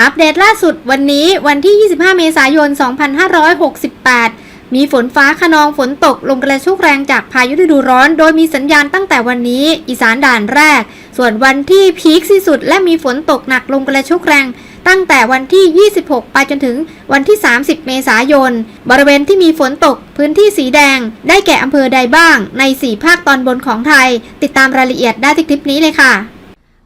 อัปเดตล่าสุดวันนี้วันที่ 25 เมษายน 2568 มีฝนฟ้าขนองฝนตกลมกระโชกแรงจากพายุฤดูร้อน โดยมีสัญญาณตั้งแต่วันนี้อีสานด่านแรก ส่วนวันที่พีคที่สุดและมีฝนตกหนักลมกระโชกแรง ตั้งแต่วันที่ 26 ไปจนถึงวันที่ 30 เมษายน บริเวณที่มีฝนตกพื้นที่สีแดง ได้แก่อำเภอใดบ้าง ใน 4 ภาคตอนบนของไทย ติดตามรายละเอียดได้ที่คลิปนี้เลยค่ะ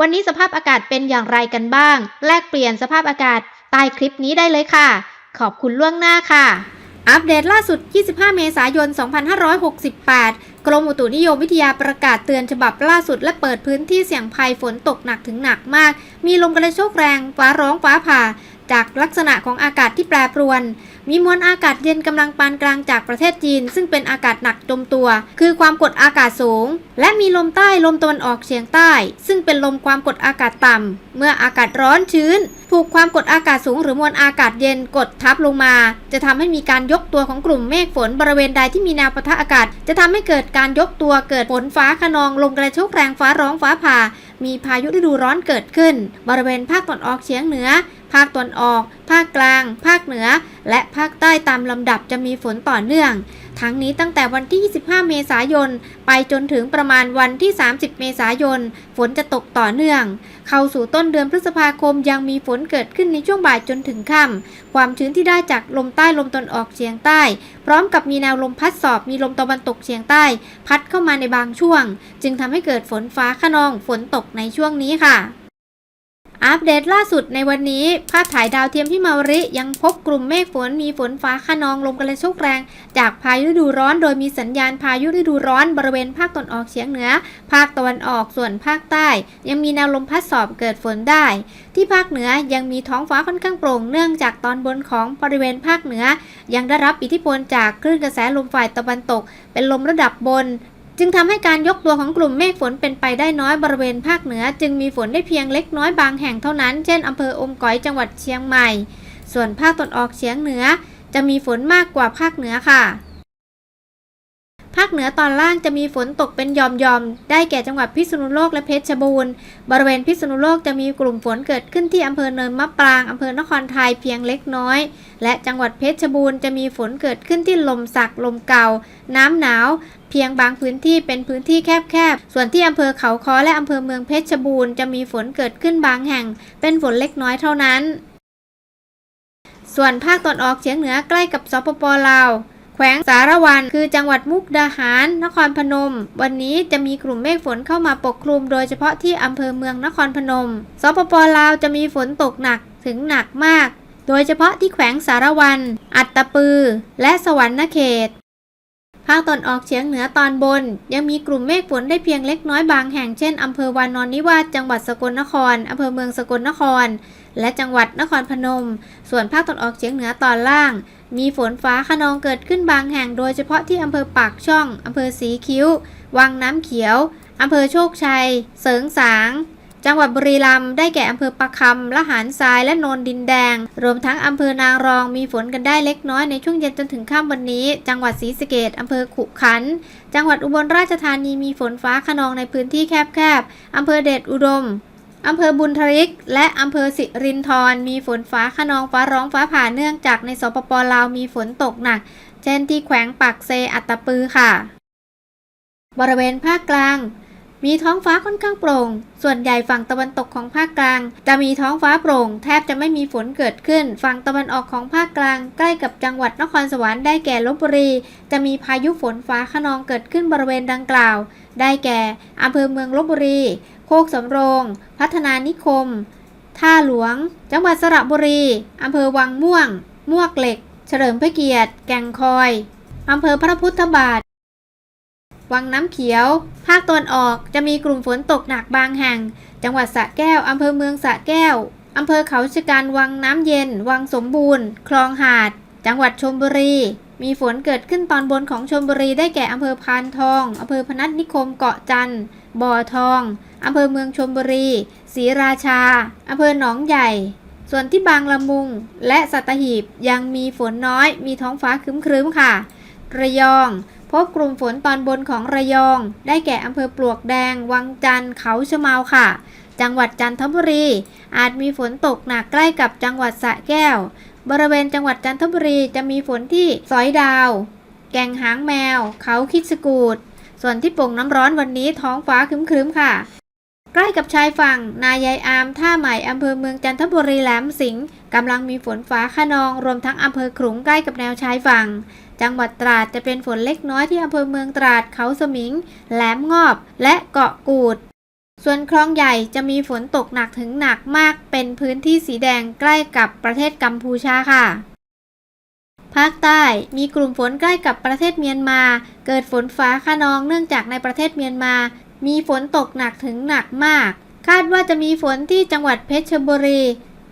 วันนี้สภาพอากาศเป็นอย่างไรกันบ้าง แลกเปลี่ยนสภาพอากาศใต้คลิปนี้ได้เลยค่ะ ขอบคุณล่วงหน้าค่ะ อัปเดตล่าสุด 25 เมษายน 2568 กรมอุตุนิยมวิทยาประกาศเตือนฉบับล่าสุดและเปิดพื้นที่เสี่ยงภัยฝนตกหนักถึงหนักมาก มีลมกระโชกแรง ฟ้าร้องฟ้าผ่า จากลักษณะของอากาศที่แปรปรวน มีมวลอากาศเย็นกำลังปานกลางจากประเทศจีน ซึ่งเป็นอากาศหนักจมตัว คือความกดอากาศสูง และมีลมใต้ลมตะวันออกเฉียงใต้ ซึ่งเป็นลมความกดอากาศต่ำ เมื่ออากาศร้อนชื้น ถูกความกดอากาศสูงหรือมวลอากาศเย็นกดทับลงมา จะทำให้มีการยกตัวของกลุ่มเมฆฝนบริเวณใดที่มีแนวปะทะอากาศ จะทำให้เกิดการยกตัวเกิดฝนฟ้าขนองลมกระโชกแรงฟ้าร้องฟ้าผ่า มีพายุฤดูร้อนเกิดขึ้น บริเวณภาคตะวันออกเฉียงเหนือ ภาคตะวันออก ภาคกลาง ภาคเหนือ และภาคใต้ตามลำดับจะมีฝนต่อเนื่อง ทั้งนี้ตั้งแต่วันที่ 25 เมษายน ไปจนถึงประมาณวันที่ 30 เมษายน ฝนจะตกต่อเนื่อง เข้าสู่ต้นเดือนพฤษภาคมยังมีฝนเกิดขึ้นในช่วงบ่ายจนถึงค่ำความชื้นที่ได้จากลมใต้ลมตะวันออกเฉียงใต้ พร้อมกับมีแนวลมพัดสอบมีลมตะวันตกเฉียงใต้ พัดเข้ามาในบางช่วง จึงทำให้เกิดฝนฟ้าขนองฝนตกในช่วงนี้ค่ะ อัปเดตล่าสุดในวันนี้ ภาพถ่ายดาวเทียมที่มาวริยังพบกลุ่มเมฆฝนมีฝนฟ้าขนองลมกระโชกแรง จากพายุฤดูร้อนโดยมีสัญญาณพายุฤดูร้อนบริเวณภาคตะวันออกเฉียงเหนือ ภาคตะวันออกส่วนภาคใต้ ยังมีแนวลมพัดสอบเกิดฝนได้ ที่ภาคเหนือยังมีท้องฟ้าค่อนข้างโปร่งเนื่องจากตอนบนของบริเวณภาคเหนือ ยังได้รับอิทธิพลจากคลื่นกระแสลมฝ่ายตะวันตก เป็นลมระดับบน จึงทำให้การยกตัวของกลุ่มเมฆฝนเป็นไปได้น้อยบริเวณภาคเหนือ จึงมีฝนได้เพียงเล็กน้อยบางแห่งเท่านั้น เช่นอำเภออมก๋อยจังหวัดเชียงใหม่ ส่วนภาคตะวันออกเฉียงเหนือ จะมีฝนมากกว่าภาคเหนือค่ะ ภาคเหนือตอนล่างจะมีฝนตกเป็นหย่อมๆ ได้แก่จังหวัดพิษณุโลกและเพชรบูรณ์ บริเวณพิษณุโลกจะมีกลุ่มฝนเกิดขึ้นที่อำเภอเนินมะปรางอำเภอนครไทยเพียงเล็กน้อย และจังหวัดเพชรบูรณ์จะมีฝนเกิดขึ้นที่ลมสักลมเก่า น้ำหนาว เพียงบางพื้นที่เป็นพื้นที่แคบๆ ส่วนที่อำเภอเขาค้อและอำเภอเมืองเพชรบูรณ์จะมีฝนเกิดขึ้นบางแห่ง เป็นฝนเล็กน้อยเท่านั้น ส่วนภาคตะวันออกเฉียงเหนือใกล้กับสปปลาว แขวงสารวัน คือจังหวัดมุกดาหาร นครพนม วันนี้จะมีกลุ่มเมฆฝนเข้ามาปกคลุม โดยเฉพาะที่อำเภอเมืองนครพนม สปปลาวจะมีฝนตกหนักถึงหนักมาก โดยเฉพาะที่แขวงสารวัน อัตตปือ และสวรรณเขตภาคตอนออกเฉียงเหนือตอนบน ยังมีกลุ่มเมฆฝนได้เพียงเล็กน้อยบางแห่งเช่นอำเภอวานอนนิวาสจังหวัดสกลนครอำเภอเมืองสกลนคร และจังหวัดนครพนม ส่วนภาคตอนออกเฉียงเหนือตอนล่าง มีฝนฟ้าขนองเกิดขึ้นบางแห่งโดยเฉพาะที่อำเภอปากช่อง อำเภอสีคิ้ว วังน้ำเขียว อำเภอโชคชัย เสริงสาง จังหวัดบุรีรัมย์ได้แก่อำเภอปะคำละหารทราย และโนนดินแดง รวมทั้งอำเภอนางรองมีฝนกันได้เล็กน้อยในช่วงเย็นจนถึงค่ำวันนี้ จังหวัดศรีสะเกดอำเภอขุขันธ์จังหวัดอุบลราชธานีมีฝนฟ้าขนองในพื้นที่แคบๆอำเภอเดชอุดม อำเภอบุญทริก และอำเภอสิรินธรมีฝนฟ้าขนองฟ้าร้องฟ้าผ่าเนื่องจากในสปปลาวมีฝนตกหนัก เช่นที่แขวงปากเซอัตตปือค่ะ บริเวณภาคกลาง มีท้องฟ้าค่อนข้างโปร่ง ส่วนใหญ่ฝั่งตะวันตกของภาคกลาง จะมีท้องฟ้าโปร่ง แทบจะไม่มีฝนเกิดขึ้น ฝั่งตะวันออกของภาคกลาง ใกล้กับจังหวัดนครสวรรค์ได้แก่ลบบุรี จะมีพายุฝนฟ้าขนองเกิดขึ้นบริเวณดังกล่าว ได้แก่อำเภอเมืองลบบุรี โคกสำโรง พัฒนานิคม ท่าหลวง จังหวัดสระบุรี อำเภอวังม่วง มวกเหล็ก เฉลิมพระเกียรติ แก่งคอย อำเภอพระพุทธบาท วังน้ำเขียว ภาคตะวันออกจะมีกลุ่มฝนตกหนักบางแห่ง จังหวัดสระแก้ว อำเภอเมืองสระแก้ว อำเภอเขาชะกันวังน้ำเย็น วังสมบูรณ์ คลองหาด จังหวัดชลบุรีมีฝนเกิดขึ้นตอนบนของชลบุรีได้แก่อำเภอพานทอง อำเภอพนัสนิคมเกาะจันทร์บ่อทอง อำเภอเมืองชลบุรีศรีราชาอำเภอหนองใหญ่ ส่วนที่บางละมุง และสัตหีบยังมีฝนน้อย มีท้องฟ้าครึ้มๆค่ะ ระยอง พบกลุ่มฝนตอนบนของระยอง ได้แก่อำเภอปลวกแดง วังจันทร์เขาชะเมาค่ะ จังหวัดจันทบุรี อาจมีฝนตกหนักใกล้กับจังหวัดสระแก้ว บริเวณจังหวัดจันทบุรีจะมีฝนที่สอยดาว แก่งหางแมว เขาคิดสกูดส่วนที่โป่งน้ำร้อนวันนี้ท้องฟ้าครึ้มๆค่ะ ใกล้กับชายฝั่ง นายายอาม ท่าใหม่อำเภอเมืองจันทบุรีแหลมสิงห์กำลังมีฝนฟ้าขนอง รวมทั้งอำเภอขลุงใกล้กับแนวชายฝั่ง จังหวัดตราดจะเป็นฝนเล็กน้อยที่อำเภอเมืองตราดเขาสมิง แหลมงอบ และเกาะกูด ส่วนคลองใหญ่จะมีฝนตกหนักถึงหนักมาก เป็นพื้นที่สีแดงใกล้กับประเทศกัมพูชาค่ะภาคใต้มีกลุ่มฝนใกล้กับประเทศเมียนมา เกิดฝนฟ้าขนองเนื่องจากในประเทศเมียนมา มีฝนตกหนักถึงหนักมาก คาดว่าจะมีฝนที่จังหวัดเพชรบุรี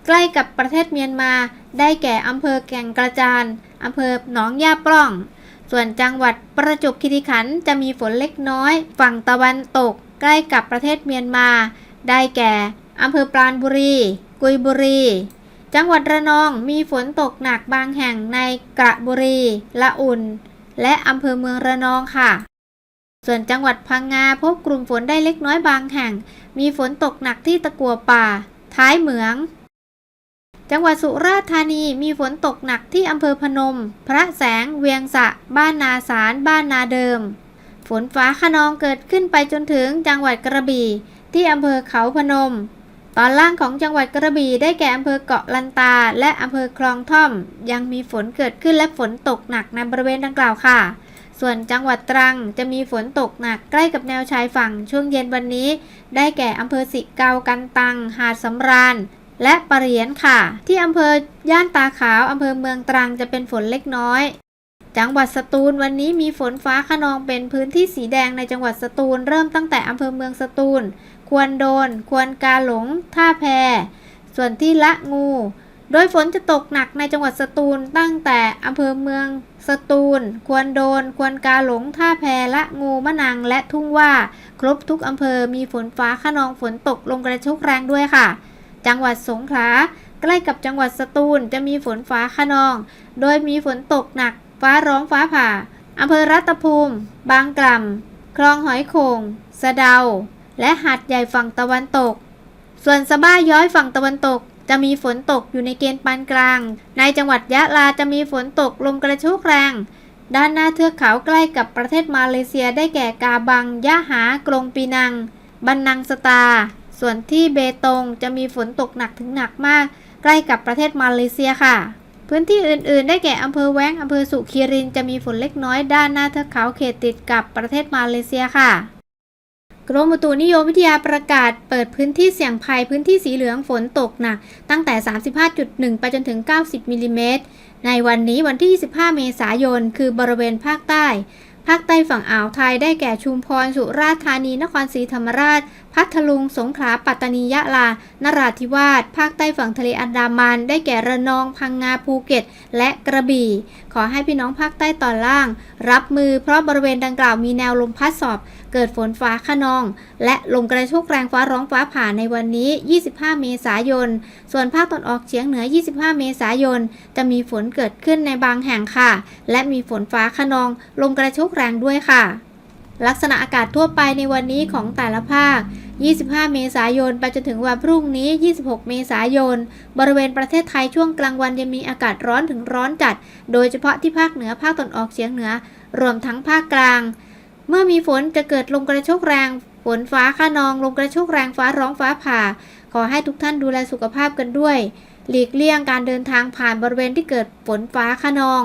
ใกล้กับประเทศเมียนมา ได้แก่อำเภอแก่งกระจานอำเภอหนองยาปล้อง ส่วนจังหวัดประจวบคีรีขันธ์จะมีฝนเล็กน้อย ฝั่งตะวันตก ใกล้กับประเทศเมียนมา ได้แก่อำเภอปราณบุรี กุยบุรี จังหวัดระนองมีฝนตกหนักบางแห่งในกระบุรี ละอุ่น และอำเภอเมืองระนองค่ะ ส่วนจังหวัดพังงาพบกลุ่มฝนได้เล็กน้อยบางแห่ง มีฝนตกหนักที่ตะกัวป่า ท้ายเหมือง จังหวัดสุราษฎร์ธานีมีฝนตกหนักที่อำเภอพนม พระแสง เวียงสะ บ้านนาสารบ้านนาเดิม ฝนฟ้าขนองเกิดขึ้นไปจนถึงจังหวัดกระบี่ ที่อำเภอเขาพนม ตอนล่างของจังหวัดกระบี่ได้แก่อำเภอเกาะลันตา และอำเภอคลองท่อม ยังมีฝนเกิดขึ้นและฝนตกหนักในบริเวณดังกล่าวค่ะ ส่วนจังหวัดตรังจะมีฝนตกหนักใกล้กับแนวชายฝั่งช่วงเย็นวันนี้ ได้แก่อำเภอสิเกากันตัง หาดสำราญ และปะเหรียนค่ะ ที่อำเภอย่านตาขาวอำเภอเมืองตรังจะเป็นฝนเล็กน้อยจังหวัดสตูลวันนี้มีฝนฟ้าขนองเป็นพื้นที่สีแดงในจังหวัดสตูล เริ่มตั้งแต่อำเภอเมืองสตูล ควรโดน ควรกาหลง ท่าแพ ส่วนที่ละงู โดยฝนจะตกหนักในจังหวัดสตูลตั้งแต่อำเภอเมือง สตูล ควรโดน ควรกาหลง ท่าแพละงูมะนัง และทุ่งว่า ครบทุกอำเภอ มีฝนฟ้าขนอง ฝนตกลงกระโชกแรงด้วยค่ะ จังหวัดสงขลา ใกล้กับจังหวัดสตูล จะมีฝนฟ้าขนอง โดยมีฝนตกหนัก ฟ้าร้องฟ้าผ่า อำเภอรัตภูมิ บางกล่ำ คลองหอยโขง สะเดา และหาดใหญ่ฝั่งตะวันตก ส่วนสะบ้าย้อยฝั่งตะวันตก จะมีฝนตกอยู่ในเกณฑ์ปานกลาง ในจังหวัดยะลาจะมีฝนตกลมกระโชกแรง ด้านหน้าเทือกเขาใกล้กับประเทศมาเลเซียได้แก่กาบัง ยะหากรงปีนัง บันนังสตา ส่วนที่เบตงจะมีฝนตกหนักถึงหนักมาก ใกล้กับประเทศมาเลเซียค่ะ พื้นที่อื่นๆ ได้แก่อำเภอแว้งอำเภอสุขีรินจะมีฝนเล็กน้อยด้านหน้าเทือกเขาเขตติดกับประเทศมาเลเซียค่ะ กรมอุตุนิยมวิทยาประกาศเปิดพื้นที่เสี่ยงภัยพื้นที่สีเหลืองฝนตกหนัก ตั้งแต่ 35.1 ไปจนถึง 90 มิลลิเมตร ในวันนี้วันที่ 25 เมษายน คือบริเวณภาคใต้ ภาคใต้ฝั่งอ่าวไทยได้แก่ชุมพร สุราษฎร์ธานี นครศรีธรรมราช พัทลุง สงขลา ปัตตานี ยะลา นราธิวาส ภาคใต้ฝั่งทะเลอันดามัน ได้แก่ระนอง พังงา ภูเก็ต และกระบี่ ขอให้พี่น้องภาคใต้ตอนล่าง รับมือเพราะบริเวณดังกล่าวมีแนวลมพัดสอบ เกิดฝนฟ้าขนอง และลมกระโชกแรงฟ้าร้องฟ้าผ่าในวันนี้ 25 เมษายน ส่วนภาคตอนออกเฉียงเหนือ 25 เมษายน จะมีฝนเกิดขึ้นในบางแห่งค่ะ และมีฝนฟ้าขนอง ลมกระโชกแรงด้วยค่ะ ลักษณะอากาศทั่วไปในวันนี้ของแต่ละภาค25 เมษายน ไปจนถึงวันพรุ่งนี้ 26 เมษายน บริเวณประเทศไทยช่วงกลางวันยังมีอากาศร้อนถึงร้อนจัด โดยเฉพาะที่ภาคเหนือภาคตะวันออกเฉียงเหนือ รวมทั้งภาคกลาง เมื่อมีฝนจะเกิดลมกระโชกแรง ฝนฟ้าขนองลมกระโชกแรงฟ้าร้องฟ้าผ่า ขอให้ทุกท่านดูแลสุขภาพกันด้วย หลีกเลี่ยงการเดินทางผ่านบริเวณที่เกิดฝนฟ้าขนอง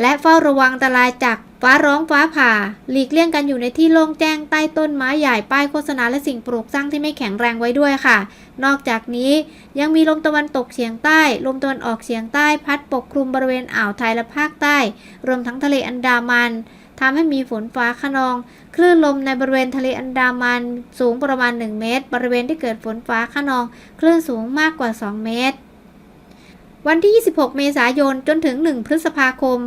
และเฝ้าระวังอันตรายจากฟ้าร้องฟ้าผ่า หลีกเลี่ยงกันอยู่ในที่โล่งแจ้งใต้ต้นไม้ใหญ่ป้ายโฆษณาและสิ่งปลูกสร้างที่ไม่แข็งแรงไว้ด้วยค่ะ นอกจากนี้ยังมีลมตะวันตกเฉียงใต้ ลมตะวันออกเฉียงใต้ พัดปกคลุมบริเวณอ่าวไทยและภาคใต้ รวมทั้งทะเลอันดามัน ทำให้มีฝนฟ้าขนอง คลื่นลมในบริเวณทะเลอันดามันสูงประมาณ 1 เมตร บริเวณที่เกิดฝนฟ้าขนอง คลื่นสูงมากกว่า 2 เมตร วันที่ 26 เมษายน จนถึง 1 พฤษภาคม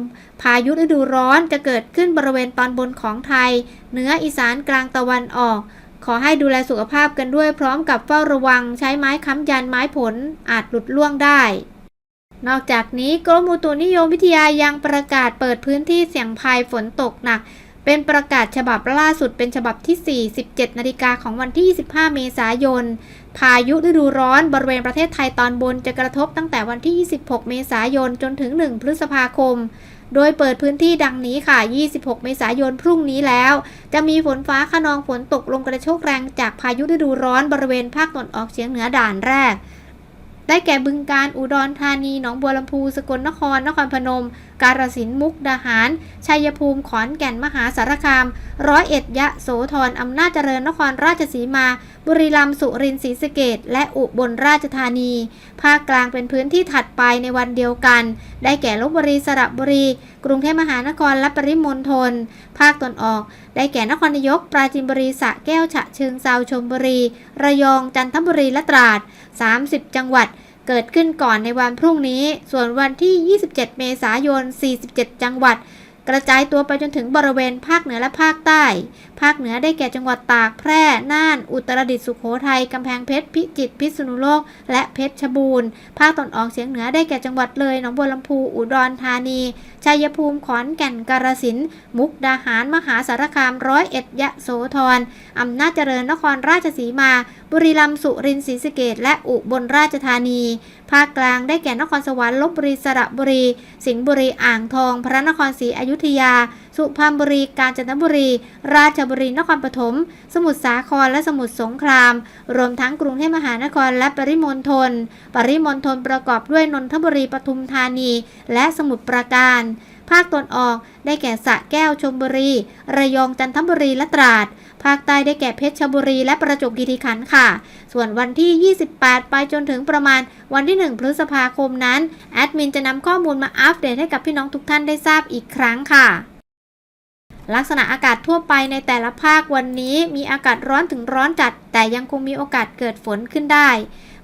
พายุฤดูร้อนจะเกิดขึ้นบริเวณตอนบนของไทย เหนืออีสานกลางตะวันออก ขอให้ดูแลสุขภาพกันด้วยพร้อมกับเฝ้าระวังใช้ไม้ค้ำยันไม้ผลอาจหลุดล่วงได้ นอกจากนี้กรมอุตุนิยมวิทยายังประกาศเปิดพื้นที่เสี่ยงภัยฝนตกหนัก เป็นประกาศฉบับล่าสุดเป็นฉบับที่ 4 17 นาฬิกาของวันที่ 25 เมษายน พายุฤดูร้อนบริเวณประเทศไทยตอนบนจะกระทบตั้งแต่วันที่ 26 เมษายนจนถึง 1 พฤษภาคมโดยเปิดพื้นที่ดังนี้ค่ะ 26 เมษายนพรุ่งนี้แล้ว จะมีฝนฟ้าขนองฝนตกลงกระโชกแรงจากพายุฤดูร้อนบริเวณภาคตะวันออกเฉียงเหนือด่านแรก ได้แก่บึงการอุดรธานี หนองบัวลำพู สกลนคร นครพนม กาฬสินธุ์มุกดาหาร ชัยภูมิขอนแก่นมหาสารคาม ร้อยเอ็ดยะโสธรอำนาจเจริญนครราชสีมา บุรีรัมย์สุรินทร์ศรีสะเกษและอุบลราชธานี ภาคกลางเป็นพื้นที่ถัดไปในวันเดียวกัน ได้แก่ลบบุรีสระบุรี กรุงเทพมหานครและปริมณฑลภาคตะวันออก ได้แก่นครนายก ปราจีนบุรีสระแก้วฉะเชิงเซาชลบุรี ระยองจันทบุรีและตราด 30 จังหวัด เกิดขึ้นก่อนในวันพรุ่งนี้ ส่วนวันที่ 27 เมษายน 47 จังหวัด กระจายตัวไปจนถึงบริเวณภาคเหนือและภาคใต้ ภาคเหนือได้แก่จังหวัดตากแพร่ น่าน อุตรดิตถ์สุโขทัยกำแพงเพชรพิจิตรพิษณุโลก และเพชรบูรณ์ ภาคตะวันออกเฉียงเหนือได้แก่จังหวัดเลยหนองบัวลำพูอุดรธานี ชัยภูมิขอนแก่นกาฬสินธุ์มุกดาหารมหาสารคามร้อยเอ็ดยะโสธรอำนาจเจริญนครราชสีมา บุรีรัมย์สุรินทร์ศรีสะเกษและอุบลราชธานีภาคกลางได้แก่นครสวรรค์ลบบุรีสระบุรี สิงห์บุรีอ่างทอง พระนครศรีอยุธยา สุพรรณบุรี กาญจนบุรี ราชบุรี นครปฐม สมุทรสาคร และสมุทรสงคราม รวมทั้งกรุงเทพมหานครและปริมณฑล ปริมณฑลประกอบด้วยนนทบุรี ปทุมธานี และสมุทรปราการ ภาคตะวันออกได้แก่สระแก้วชลบุรี ระยอง จันทบุรี และตราด ภาคใต้ได้แก่เพชรบุรีและประจวบคีรีขันธ์ค่ะ ส่วนวันที่ 28 ไปจนถึงประมาณวันที่ 1 พฤษภาคมนั้น แอดมินจะนำข้อมูลมาอัปเดตให้กับพี่น้องทุกท่านได้ทราบอีกครั้งค่ะลักษณะอากาศทั่วไปในแต่ละภาควันนี้มีอากาศร้อนถึงร้อนจัด แต่ยังคงมีโอกาสเกิดฝนขึ้นได้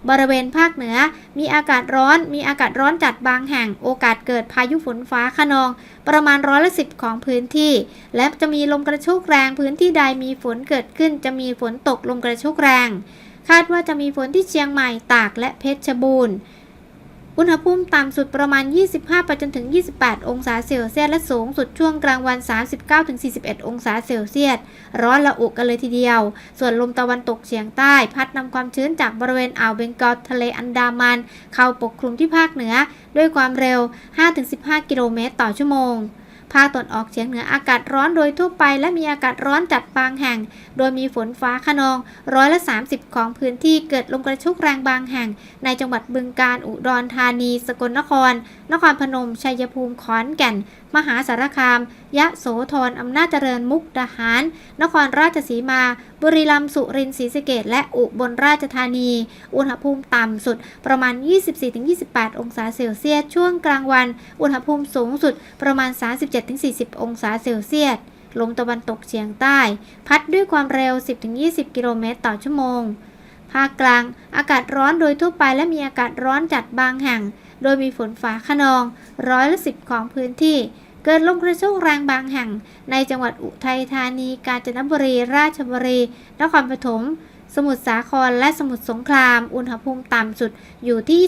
บริเวณภาคเหนือ มีอากาศร้อน มีอากาศร้อนจัดบางแห่ง โอกาสเกิดพายุฝนฟ้าขนอง ประมาณร้อยละสิบของพื้นที่ และจะมีลมกระโชกแรง พื้นที่ใดมีฝนเกิดขึ้น จะมีฝนตกลมกระโชกแรง คาดว่าจะมีฝนที่เชียงใหม่ ตาก และเพชรบูรณ์ อุณหภูมิต่ำสุดประมาณ 25 ไปจนถึง 28 องศาเซลเซียส และสูงสุดช่วงกลางวัน 39-41 องศาเซลเซียส ร้อนระอุกันเลยทีเดียว ส่วนลมตะวันตกเฉียงใต้ พัดนำความชื้นจากบริเวณอ่าวเบงกอลทะเลอันดามัน เข้าปกคลุมที่ภาคเหนือ ด้วยความเร็ว 5-15 กิโลเมตรต่อชั่วโมง ภาคตอนออกเฉียงเหนืออากาศร้อนโดยทั่วไป และมีอากาศร้อนจัดบางแห่ง โดยมีฝนฟ้าขนองร้อยละ 30 ของพื้นที่เกิดลมกระโชกแรงบางแห่ง ในจังหวัดบึงกาฬอุดรธานี สกลนคร นครพนม ชัยภูมิ ขอนแก่น มหาสารคาม ยะโสธรอำนาจเจริญมุกดาหาร นครราชสีมา บุรีรัมย์สุรินทร์ศรีสะเกษและอุบลราชธานี อุณหภูมิต่ำสุดประมาณ 24-28 องศาเซลเซียส ช่วงกลางวัน อุณหภูมิสูงสุดประมาณ 37-40 องศาเซลเซียส ลมตะวันตกเฉียงใต้ พัดด้วยความเร็ว 10-20 กิโลเมตรต่อชั่วโมง ภาคกลาง อากาศร้อนโดยทั่วไปและมีอากาศร้อนจัดบางแห่ง โดยมีฝนฟ้าขนองร้อยละสิบของพื้นที่ เกิดลมกระโชกแรงบางแห่ง ในจังหวัดอุทัยธานี กาญจนบุรี ราชบุรี นครปฐม สมุทรสาคร และสมุทรสงคราม อุณหภูมิต่ำสุดอยู่ที่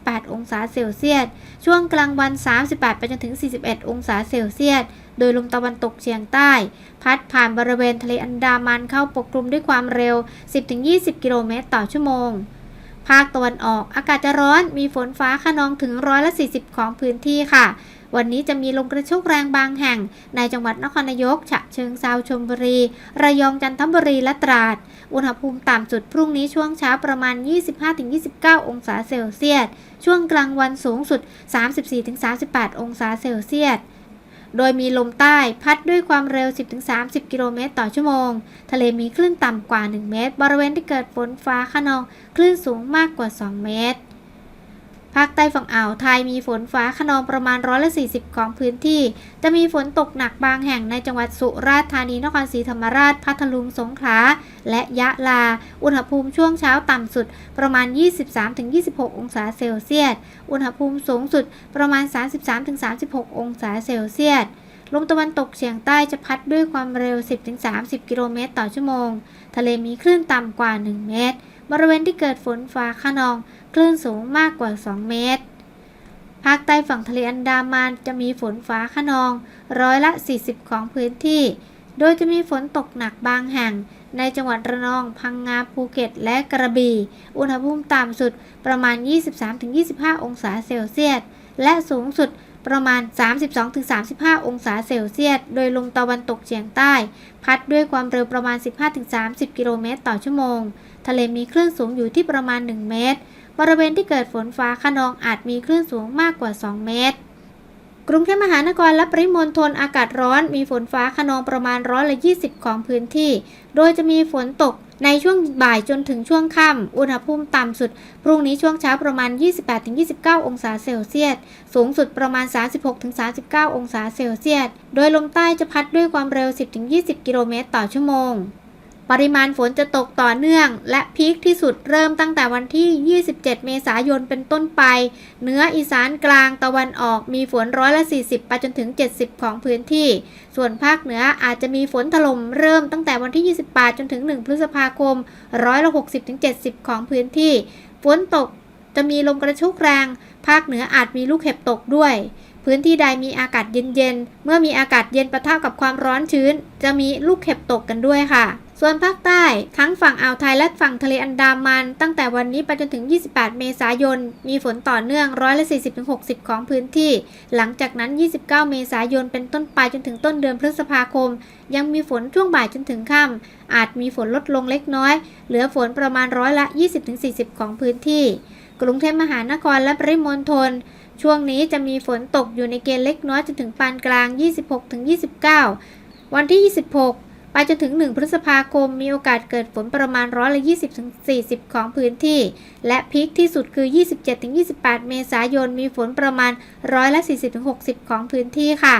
25-28 องศาเซลเซียส ช่วงกลางวัน 38 ไปจนถึง 41 องศาเซลเซียสโดยลมตะวันตกเฉียงใต้ พัดผ่านบริเวณทะเลอันดามันเข้าปกคลุมด้วยความเร็ว 10-20 กิโลเมตรต่อชั่วโมง ภาคตะวันออกอากาศจะร้อนมีฝนฟ้าขนองถึงร้อยละ 40 ของพื้นที่ค่ะ วันนี้จะมีลมกระโชกแรงบางแห่ง ในจังหวัดนครนายก ฉะเชิงเซาชลบุรี ระยองจันทบุรีและตราด อุณหภูมิต่ำสุดพรุ่งนี้ช่วงเช้าประมาณ 25-29 องศาเซลเซียส ช่วงกลางวันสูงสุด 34-38 องศาเซลเซียส โดยมีลมใต้พัดด้วยความเร็ว 10-30 กิโลเมตรต่อชั่วโมง ทะเลมีคลื่นต่ำกว่า 1 เมตร บริเวณที่เกิดฝนฟ้าขนอง คลื่นสูงมากกว่า 2 เมตร ภาคใต้ฝั่งอ่าวไทยมีฝนฟ้าขนองประมาณร้อยละ40 ของพื้นที่ จะมีฝนตกหนักบางแห่งในจังหวัดสุราษฎร์ธานี นครศรีธรรมราช พัทลุง สงขลา และยะลา อุณหภูมิช่วงเช้าต่ำสุดประมาณ 23-26 องศาเซลเซียส อุณหภูมิสูงสุดประมาณ 33-36 องศาเซลเซียสลมตะวันตกเฉียงใต้จะพัดด้วยความเร็ว 10-30 กิโลเมตรต่อชั่วโมง ทะเลมีคลื่นต่ำกว่า 1 เมตร บริเวณที่เกิดฝนฟ้าขนอง คลื่นสูงมากกว่า 2 เมตร ภาคใต้ฝั่งทะเลอันดามันจะมีฝนฟ้าขนอง ร้อยละ 40 ของพื้นที่ โดยจะมีฝนตกหนักบางแห่ง ในจังหวัดระนอง พังงา ภูเก็ต และกระบี่ อุณหภูมิต่ำสุดประมาณ 23-25 องศาเซลเซียส และสูงสุดประมาณ 32-35 องศาเซลเซียส โดยลมตะวันตกเฉียงใต้ พัดด้วยความเร็วประมาณ 15-30 กิโลเมตรต่อชั่วโมง ทะเลมีคลื่นสูงอยู่ที่ประมาณ 1 เมตร บริเวณที่เกิดฝนฟ้าขนองอาจมีคลื่นสูงมากกว่า 2 เมตร กรุงเทพมหานครและปริมณฑลอากาศร้อนมีฝนฟ้าขนองประมาณร้อยละ20 ของพื้นที่ โดยจะมีฝนตกในช่วงบ่ายจนถึงช่วงค่ำ อุณหภูมิต่ำสุด พรุ่งนี้ช่วงเช้าประมาณ 28-29 องศาเซลเซียส สูงสุดประมาณ 36-39 องศาเซลเซียส โดยลมใต้จะพัดด้วยความเร็ว 10-20 กิโลเมตรต่อชั่วโมง ปริมาณฝนจะตกต่อเนื่อง และพีคที่สุดเริ่มตั้งแต่วันที่ 27 เมษายนเป็นต้นไป เหนืออีสานกลางตะวันออกมีฝนร้อยละ 40 ไปจนถึง 70 ของพื้นที่ ส่วนภาคเหนืออาจจะมีฝนถล่มเริ่มตั้งแต่วันที่ 28 จนถึง 1 พฤษภาคมร้อยละ 60ถึง70 ของพื้นที่ ฝนตกจะมีลมกระโชกแรง ภาคเหนืออาจมีลูกเห็บตกด้วย พื้นที่ใดมีอากาศเย็นๆ เมื่อมีอากาศเย็นปะทะกับความร้อนชื้น จะมีลูกเห็บตกกันด้วยค่ะ ส่วนภาคใต้ทั้งฝั่งอ่าวไทยและฝั่งทะเลอันดามัน ตั้งแต่วันนี้ไปจนถึง 28 เมษายน มีฝนต่อเนื่องร้อยละ40-60 ของพื้นที่ หลังจากนั้น 29 เมษายนเป็นต้นไปจนถึงต้นเดือนพฤษภาคม ยังมีฝนช่วงบ่ายจนถึงค่ำอาจมีฝนลดลงเล็กน้อย เหลือฝนประมาณร้อยละ 20-40 ของพื้นที่ กรุงเทพมหานครและปริมณฑลช่วงนี้จะมีฝนตกอยู่ในเกณฑ์เล็กน้อยจนถึงปานกลาง 26-29 วันที่ 26 ไปจนถึง 1 พฤษภาคมมีโอกาสเกิดฝนประมาณร้อยละ20-40 ของพื้นที่ และพีคที่สุดคือ 27-28 เมษายนมีฝนประมาณร้อยละ40-60 ของพื้นที่ค่ะ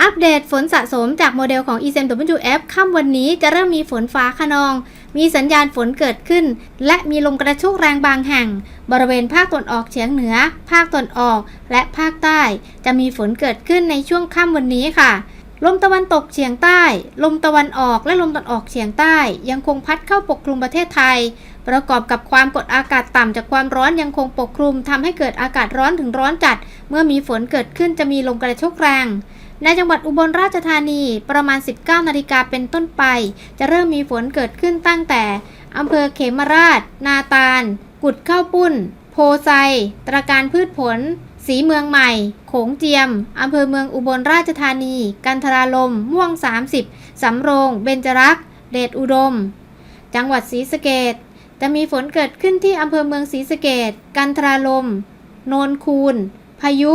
อัปเดตฝนสะสมจากโมเดลของ ECMWF ค่ำวันนี้จะเริ่มมีฝนฟ้าขนอง มีสัญญาณฝนเกิดขึ้น และมีลมกระโชกแรงบางแห่ง บริเวณภาคตะวันออกเฉียงเหนือ ภาคตะวันออก และภาคใต้ จะมีฝนเกิดขึ้นในช่วงค่ำวันนี้ค่ะ ลมตะวันตกเฉียงใต้ ลมตะวันออกและลมตะวันออกเฉียงใต้ ยังคงพัดเข้าปกคลุมประเทศไทย ประกอบกับความกดอากาศต่ำจากความร้อนยังคงปกคลุมทำให้เกิดอากาศร้อนถึงร้อนจัด เมื่อมีฝนเกิดขึ้นจะมีลมกระโชกแรงในจังหวัดอุบลราชธานีประมาณ 19 นาฬิกาเป็นต้นไป จะเริ่มมีฝนเกิดขึ้นตั้งแต่อำเภอเขมราช นาตาล กุดข้าวปุ้น โพไซ ตระการพืชผล สีเมืองใหม่ โขงเจียม อำเภอเมืองอุบลราชธานี กันทราลม ม่วง 30 สำโรง เบญจรักษ์เดชอุดม จังหวัดศรีสะเกดจะมีฝนเกิดขึ้นที่อำเภอเมืองศรีสะเกดกันทราลม โนนคูน พายุ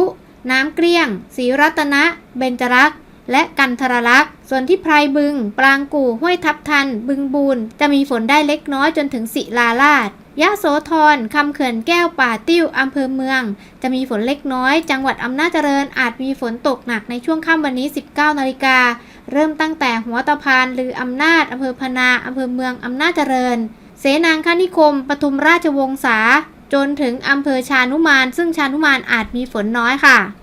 น้ำเกลี้ยง ศรีรัตนะ เบญจรักษ์ และกันทรลักษณ์ ส่วนที่ไพรบึง ปรางกู่ ห้วยทับทัน บึงบูนจะมีฝนได้เล็กน้อยจนถึงศิลาลาดยะโสธรคำเขื่อนแก้วป่าติ้ว อำเภอเมือง จะมีฝนเล็กน้อย จังหวัดอำนาจเจริญ อาจมีฝนตกหนักในช่วงค่ำวันนี้ 19 นาฬิกา เริ่มตั้งแต่หัวตะพานหรืออำนาจอำเภอพนา อำเภอเมือง อำนาจเจริญ เสนางคณิคม ปทุมราชวงศา จนถึงอำเภอชานุมาน ซึ่งชานุมานอาจมีฝนน้อยค่ะ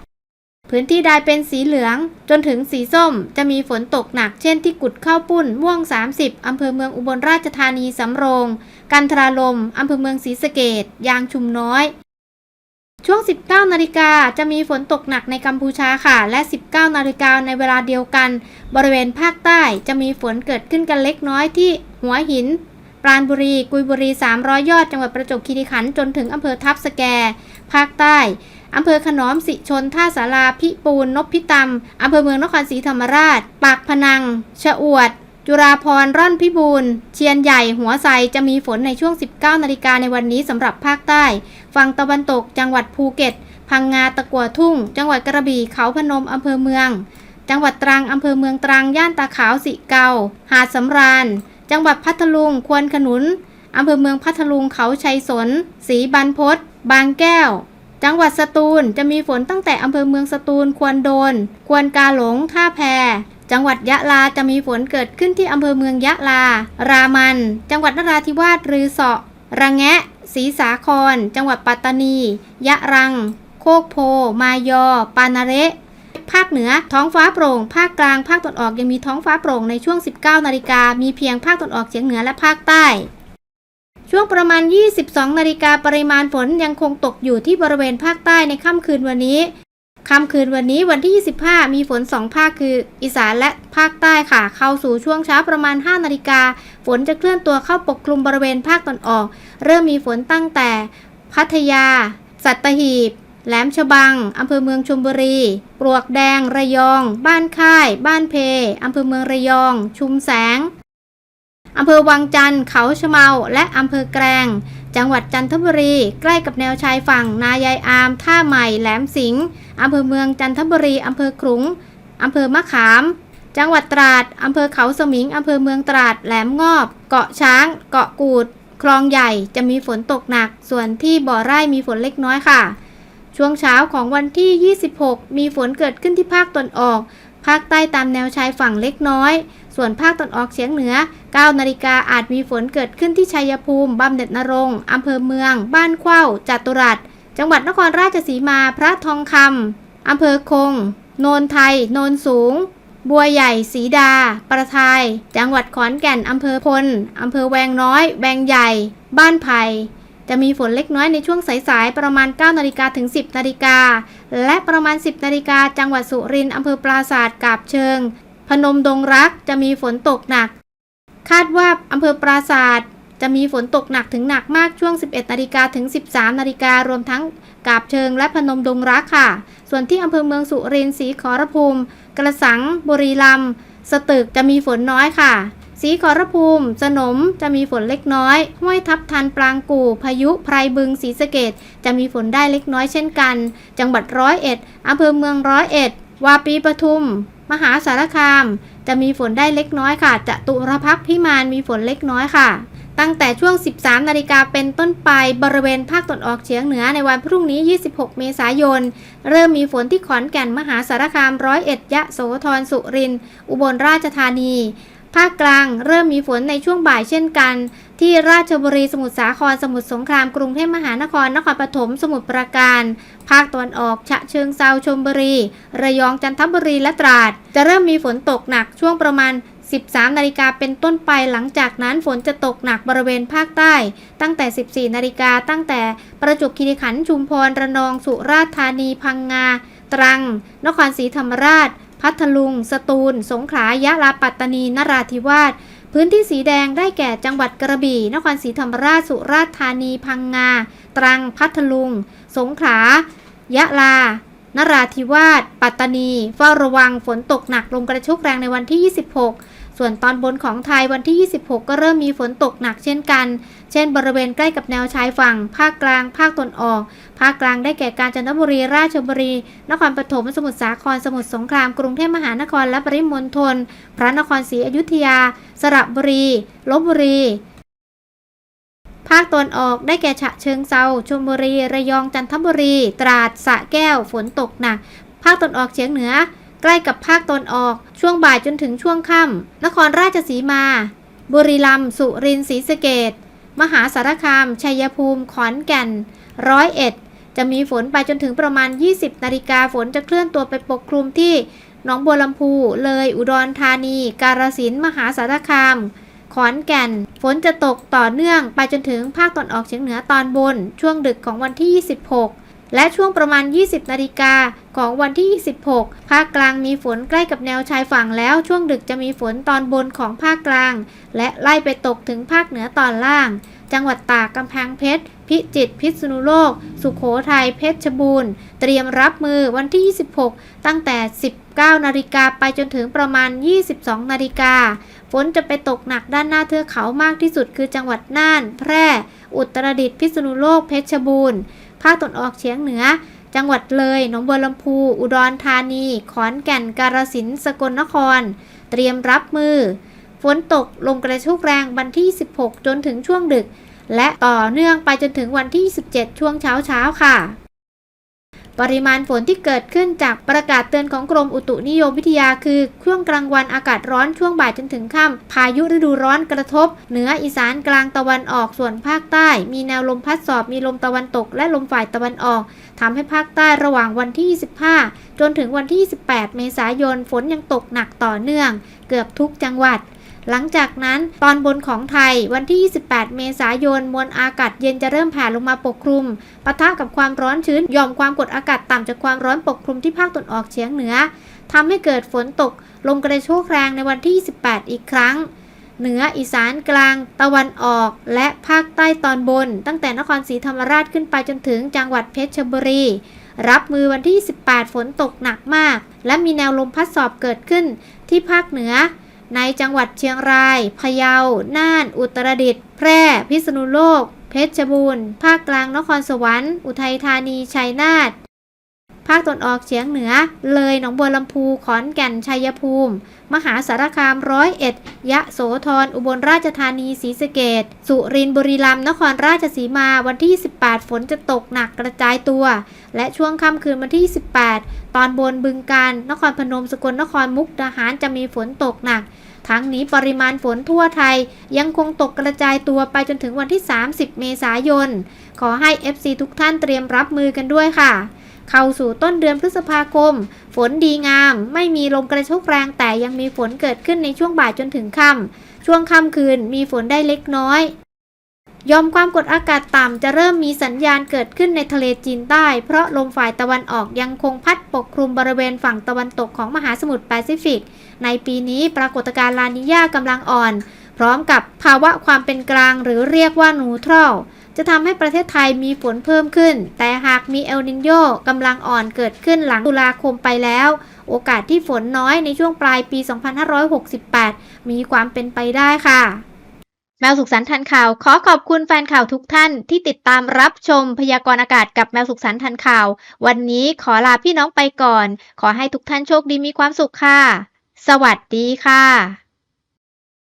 พื้นที่ใดเป็นสีเหลือง จนถึงสีส้ม จะมีฝนตกหนัก เช่นที่กุดข้าวปุ้น ม่วง 30 อำเภอเมืองอุบลราชธานี สำโรง กันทราลม อำเภอเมืองศรีสะเกดยางชุมน้อย ช่วง 19 นาฬิกาจะมีฝนตกหนักในกัมพูชาค่ะ และ 19 นาฬิกาในเวลาเดียวกัน บริเวณภาคใต้จะมีฝนเกิดขึ้นกันเล็กน้อยที่หัวหิน ปราณบุรี กุยบุรี 300 ยอด จังหวัดประจวบคีรีขันธ์ จนถึงอำเภอทับสแก ภาคใต้ อำเภอขนอมสิชน ท่าสาราพิปูนนพพิตำอำเภอเมืองนครศรีธรรมราช ปากพนัง ชะอวด จุราพรร่อนพิบูลเชียนใหญ่ หัวไซจะมีฝนในช่วง 19 นาฬิกาในวันนี้สำหรับภาคใต้ ฝั่งตะวันตก จังหวัดภูเก็ต พังงาตะกัวทุ่ง จังหวัดกระบี่ เขาพนมอำเภอเมือง จังหวัดตรังอำเภอเมืองตรัง ย่านตาขาวสิเกา หาดสำราญ จังหวัดพัทลุง ควนขนุนอำเภอเมืองพัทลุง เขาชัยสนศรีบรรพตบางแก้ว จังหวัดสตูลจะมีฝนตั้งแต่อำเภอเมืองสตูลควรโดน ควรกาหลงท่าแพจังหวัดยะลาจะมีฝนเกิดขึ้นที่อำเภอเมืองยะลา รามัน จังหวัดนราธิวาสรือเสาะระแงะศรีสาคร จังหวัดปัตตานี ยะรัง โคกโพ มายอ ปานาเระภาคเหนือท้องฟ้าโปร่ง ภาคกลาง ภาคตะวันออกยังมีท้องฟ้าโปร่งในช่วง 19 นาฬิกา มีเพียงภาคตะวันออกเฉียงเหนือและภาคใต้ ช่วงประมาณ 22 นาฬิกาปริมาณฝนยังคงตกอยู่ที่บริเวณภาคใต้ในค่ำคืนวันนี้ ค่ำคืนวันนี้วันที่ 25 มีฝน 2 ภาคคือ อีสานและภาคใต้ค่ะ เข้าสู่ช่วงเช้าประมาณ 5 นาฬิกา ฝนจะเคลื่อนตัวเข้าปกคลุมบริเวณภาคตะวันออก เริ่มมีฝนตั้งแต่ พัทยา สัตหีบ แหลมฉบัง อำเภอเมืองชลบุรี ปลวกแดง ระยอง บ้านค่าย บ้านเพอำเภอเมืองระยอง ชุมแสง อำเภอวังจันทร์เขาชะเมา และอำเภอแกลง จังหวัดจันทบุรี ใกล้กับแนวชายฝั่ง นายายอาม ท่าใหม่ แหลมสิงห์อำเภอเมืองจันทบุรี อำเภอขลุง อำเภอมะขาม จังหวัดตราด อำเภอเขาสมิง อำเภอเมืองตราด แหลมงอบ เกาะช้าง เกาะกูด คลองใหญ่ จะมีฝนตกหนัก ส่วนที่บ่อไร่มีฝนเล็กน้อยค่ะ ช่วงเช้าของวันที่ 26 มีฝนเกิดขึ้นที่ภาคตะวันออก ภาคใต้ตามแนวชายฝั่งเล็กน้อย ส่วนภาคตะวันออกเฉียงเหนือ 9 นาฬิกาอาจมีฝนเกิดขึ้นที่ชัยภูมิบำเหน็จนรงอำเภอเมือง บ้านเข้าจัตุรัส จังหวัดนครราชสีมา พระทองคำอำเภอคง โนนไทย โนนสูง บัวใหญ่ สีดา ประทาย จังหวัดขอนแก่นอำเภอพลอำเภอแวงน้อย แวงใหญ่ บ้านไผ่ จะมีฝนเล็กน้อยในช่วงสายๆ ประมาณ 9 นาฬิกาถึง 10 นาฬิกา และประมาณ 10 นาฬิกาจังหวัดสุรินทร์อำเภอปราศาสตร์กาบเชิง พนมดงรักจะมีฝนตกหนัก คาดว่าอำเภอปราศาสตร์จะมีฝนตกหนักถึงหนักมากช่วง 11 นาฬิกาถึง 13 นาฬิการวมทั้งกาบเชิงและพนมดงรักค่ะ ส่วนที่อำเภอเมืองสุรินทร์ศรีขอรภูมิ กระสัง บุรีรัมย์สตึกจะมีฝนน้อยค่ะ ศรีขอรภูมิ สนมจะมีฝนเล็กน้อย ห้วยทับทันปรางกู่ พายุไพรบึงศรีสะเกดจะมีฝนได้เล็กน้อยเช่นกัน จังหวัดร้อยเอ็ดอำเภอเมืองร้อยเอ็ด วาปีปทุม มหาสารคาม จะมีฝนได้เล็กน้อยค่ะจตุรพักพิมานมีฝนเล็กน้อยค่ะตั้งแต่ช่วง 13 นาฬิกาเป็นต้นไปบริเวณภาคตะวันออกเฉียงเหนือในวันพรุ่งนี้ 26 เมษายน เริ่มมีฝนที่ขอนแก่นมหาสารคามร้อยเอ็ดยะโสธรสุรินทร์อุบลราชธานี ภาคกลางเริ่มมีฝนในช่วงบ่ายเช่นกัน ที่ราชบุรีสมุทรสาครสมุทรสงครามกรุงเทพมหานครนครปฐมสมุทรปราการ ภาคตะวันออกฉะเชิงเซาชลบุรี ระยองจันทบุรีและตราด จะเริ่มมีฝนตกหนักช่วงประมาณ 13 นาฬิกาเป็นต้นไปหลังจากนั้นฝนจะตกหนักบริเวณภาคใต้ ตั้งแต่ 14 นาฬิกาตั้งแต่ประจวบคีรีขันธ์ชุมพรระนองสุราษฎร์ธานีพังงา ตรัง นครศรีธรรมราช พัทลุง สตูล สงขลายะลาปัตตานี นราธิวาส พื้นที่สีแดงได้แก่จังหวัดกระบี่ นครศรีธรรมราช สุราษฎร์ธานี พังงา ตรัง พัทลุง สงขลา ยะลา นราธิวาส ปัตตานี เฝ้าระวังฝนตกหนักลมกระโชกแรงในวันที่ 26 ส่วนตอนบนของไทยวันที่ 26 ก็เริ่มมีฝนตกหนักเช่นกัน เช่น บริเวณใกล้กับแนวชายฝั่ง ภาคกลาง ภาคตะวันออก ภาคกลางได้แก่กาญจนบุรี ราชบุรี นครปฐม สมุทรสาคร สมุทรสงคราม กรุงเทพมหานคร และปริมณฑล พระนครศรีอยุธยา สระบุรี ลบบุรีภาคตะวันออกได้แก่ฉะเชิงเซาชลบุรี ระยอง จันทบุรี ตราดสระแก้ว ฝนตกหนัก ภาคตะวันออกเฉียงเหนือ ใกล้กับภาคตะวันออกช่วงบ่ายจนถึงช่วงค่ำนครราชสีมา บุรีรัมย์สุรินทร์ศรีสะเกดมหาสารคาม ชัยภูมิ ขอนแก่น ร้อยเอ็ด จะมีฝนไปจนถึงประมาณ 20 นาฬิกาฝนจะเคลื่อนตัวไปปกคลุมที่หนองบัวลำพู เลย อุดรธานี กาฬสินธุ์มหาสารคาม ขอนแก่น ฝนจะตกต่อเนื่องไปจนถึงภาคตะวันออกเฉียงเหนือตอนบน ช่วงดึกของวันที่ 26 และช่วงประมาณ 20 นาฬิกา ของวันที่ 26 ภาคกลางมีฝนใกล้กับแนวชายฝั่งแล้วช่วงดึกจะมีฝนตอนบนของภาคกลาง และไล่ไปตกถึงภาคเหนือตอนล่าง จังหวัดตากกำแพงเพชร พิจิตรพิษณุโลก สุขโขทัยเพชรบูรณ์ เตรียมรับมือวันที่ 26 ตั้งแต่ 19 นาฬิกาไปจนถึงประมาณ 22 นาฬิกาฝนจะไปตกหนักด้านหน้าเทือกเขามากที่สุดคือจังหวัดน่าน แพร่ อุตรดิตถ์พิษณุโลกเพชรบูรณ์ภาคตะวันออกเฉียงเหนือ จังหวัดเลยหนองบัวลำพู อุดรธานี ขอนแก่น กาฬสินธุ์ สกลนคร เตรียมรับมือ ฝนตกลมกระโชกแรงวันที่ 16 จนถึงช่วงดึก และต่อเนื่องไปจนถึงวันที่ 17 ช่วงเช้าเช้าๆค่ะ ปริมาณฝนที่เกิดขึ้นจากประกาศเตือนของกรมอุตุนิยมวิทยาคือช่วงกลางวันอากาศร้อนช่วงบ่ายจนถึงค่ำพายุฤดูร้อนกระทบ เหนืออีสานกลางตะวันออกส่วนภาคใต้ มีแนวลมพัดสอบมีลมตะวันตก และลมฝ่ายตะวันออกทำให้ภาคใต้ระหว่างวันที่ 25 จนถึงวันที่ 28 เมษายนฝนยังตกหนักต่อเนื่อง เกือบทุกจังหวัด หลังจากนั้นตอนบนของไทยวันที่ 28 เมษายน มวลอากาศเย็นจะเริ่มแผ่ลงมาปกคลุมปะทะกับความร้อนชื้นย่อมความกดอากาศต่ำจากความร้อนปกคลุมที่ภาคตะวันออกเฉียงเหนือทำให้เกิดฝนตกลมกระโชกแรงในวันที่ 28 อีกครั้ง เหนืออีสานกลาง ตะวันออก และภาคใต้ตอนบน ตั้งแต่นครศรีธรรมราชขึ้นไปจนถึงจังหวัดเพชรบุรี รับมือวันที่ 18 ฝนตกหนักมาก และมีแนวลมพัดสอบเกิดขึ้นที่ภาคเหนือ ในจังหวัดเชียงราย พะเยา น่าน อุตรดิตถ์ แพร่ พิษณุโลก เพชรบูรณ์ ภาคกลาง นครสวรรค์ อุทัยธานี ชัยนาท ภาคตะวันออกเฉียงเหนือ เลยหนองบัวลำพูขอนแก่นชัยภูมิ มหาสารคามร้อยเอ็ดยะโสธรอุบลราชธานีศรีสะเกดสุรินทร์บุรีรัมย์นครราชสีมาวันที่ 18 ฝนจะตกหนักกระจายตัว และช่วงค่ำคืนวันที่ 18 ตอนบนบึงการ นครพนมสกลนครมุกดาหารจะมีฝนตกหนักทั้งนี้ปริมาณฝนทั่วไทยยังคงตกกระจายตัวไปจนถึงวันที่ 30 เมษายน ขอให้ FC ทุกท่านเตรียมรับมือกันด้วยค่ะ เข้าสู่ต้นเดือนพฤษภาคม ฝนดีงาม ไม่มีลมกระโชกแรงแต่ยังมีฝนเกิดขึ้นในช่วงบ่ายจนถึงค่ำช่วงค่ำคืนมีฝนได้เล็กน้อยยอมความกดอากาศต่ำจะเริ่มมีสัญญาณเกิดขึ้นในทะเลจีนใต้ เพราะลมฝ่ายตะวันออกยังคงพัดปกคลุมบริเวณฝั่งตะวันตกของมหาสมุทรแปซิฟิก ในปีนี้ปรากฏการณ์ลานิญากำลังอ่อน พร้อมกับภาวะความเป็นกลางหรือเรียกว่านูทรัล จะทำให้ประเทศไทยมีฝนเพิ่มขึ้น แต่หากมีเอลนินโยกำลังอ่อนเกิดขึ้นหลังตุลาคมไปแล้ว โอกาสที่ฝนน้อยในช่วงปลายปี 2568 มีความเป็นไปได้ค่ะแมวสุขสันต์ทันข่าว ขอขอบคุณแฟนข่าวทุกท่านที่ติดตามรับชมพยากรณ์อากาศกับแมวสุขสันต์ทันข่าว วันนี้ขอลาพี่น้องไปก่อน ขอให้ทุกท่านโชคดีมีความสุขค่ะ สวัสดีค่ะ